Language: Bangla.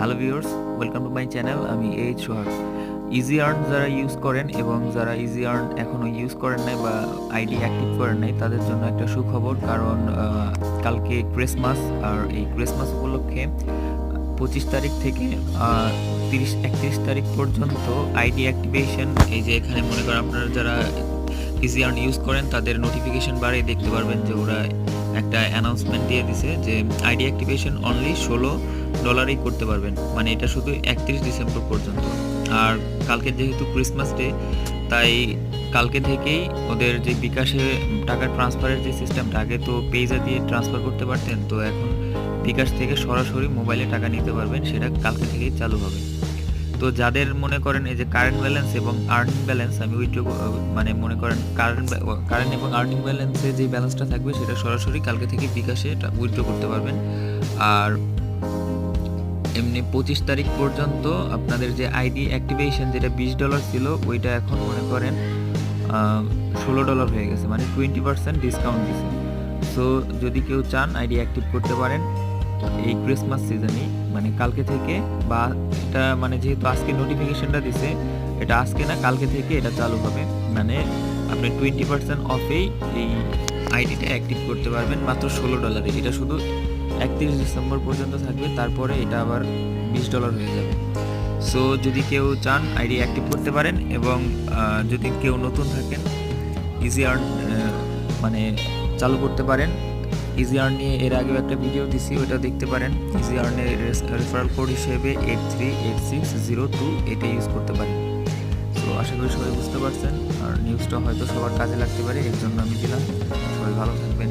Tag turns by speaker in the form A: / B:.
A: Hello viewers welcome to my channel আমি এইচ সোহাগ ইজি আর্ন যারা ইউজ করেন এবং যারা ইজি আর্ন এখনও ইউজ করেন নাই বা আইডি অ্যাক্টিভ করেন নাই, তাদের জন্য একটা সুখবর। কারণ কালকে ক্রিসমাস আর এই ক্রিসমাস উপলক্ষে পঁচিশ তারিখ থেকে তিরিশ, একত্রিশ তারিখ পর্যন্ত আইডি অ্যাক্টিভেশন এই যে এখানে মনে করেন আপনারা যারা ইজি আর্ন ইউজ করেন, তাদের নোটিফিকেশন বারে দেখতে পারবেন যে ওরা একটা অ্যানাউন্সমেন্ট দিয়ে দিছে যে আইডি অ্যাক্টিভেশন অনলি ষোলো ডলারই করতে পারবেন। মানে এটা শুধু একত্রিশ ডিসেম্বর পর্যন্ত। আর কালকে যেহেতু ক্রিসমাস ডে তাই কালকে থেকেই ওদের যে বিকাশে টাকা ট্রান্সফারের যে সিস্টেমটা আগে তো পেজা দিয়ে ট্রান্সফার করতে পারতেন, তো এখন বিকাশ থেকে সরাসরি মোবাইলে টাকা নিতে পারবেন, সেটা কালকে থেকেই চালু হবে। তো যাদের মনে করেন এই যে কারেন্ট ব্যালেন্স এবং আর্নিং ব্যালেন্স আমি উইথড্র মানে মনে করেন কারেন্ট কারেন্ট এবং আর্নিং ব্যালেন্সে যে ব্যালেন্সটা থাকবে সেটা সরাসরি কালকে থেকে বিকাশে এটা উইথড্র করতে পারবেন। আর এমনি পঁচিশ তারিখ পর্যন্ত আপনাদের যে আইডি অ্যাক্টিভেশন যেটা বিশ ডলার ছিল, ওইটা এখন মনে করেন ষোলো ডলার হয়ে গেছে মানে টোয়েন্টি পার্সেন্ট ডিসকাউন্ট দিছে। সো যদি কেউ চান আইডি অ্যাক্টিভ করতে পারেন এই ক্রিসমাস সিজনেই মানে কালকে থেকে বা এটা মানে যেহেতু আজকে নোটিফিকেশনটা দিছে, এটা আজকে না কালকে থেকে এটা চালু হবে। মানে আপনি টোয়েন্টি পার্সেন্ট অফেই এই আইডিটা অ্যাক্টিভ করতে পারবেন মাত্র ষোলো ডলারে এটা শুধু একত্রিশ ডিসেম্বর পর্যন্ত থাকবে, তারপরে এটা আবার বিশ ডলার হয়ে যাবে। সো যদি কেউ চান আইডি অ্যাক্টিভ করতে পারেন এবং যদি কেউ নতুন থাকেন ইজি আর্ন মানে চালু করতে পারেন ইজি আর্ন নিয়ে এর আগেও একটা ভিডিও দিছি ওটা দেখতে পারেন। ইজি আর্নের রেফারেল কোড হিসেবে eight three eight six zero two এটা ইউজ করতে পারেন। তো আশা করি সবাই বুঝতে পারছেন। আর নিউজটা হয়তো সবার কাজে লাগতে পারে, এর জন্য আমি দিলাম। সবাই ভালো থাকবেন।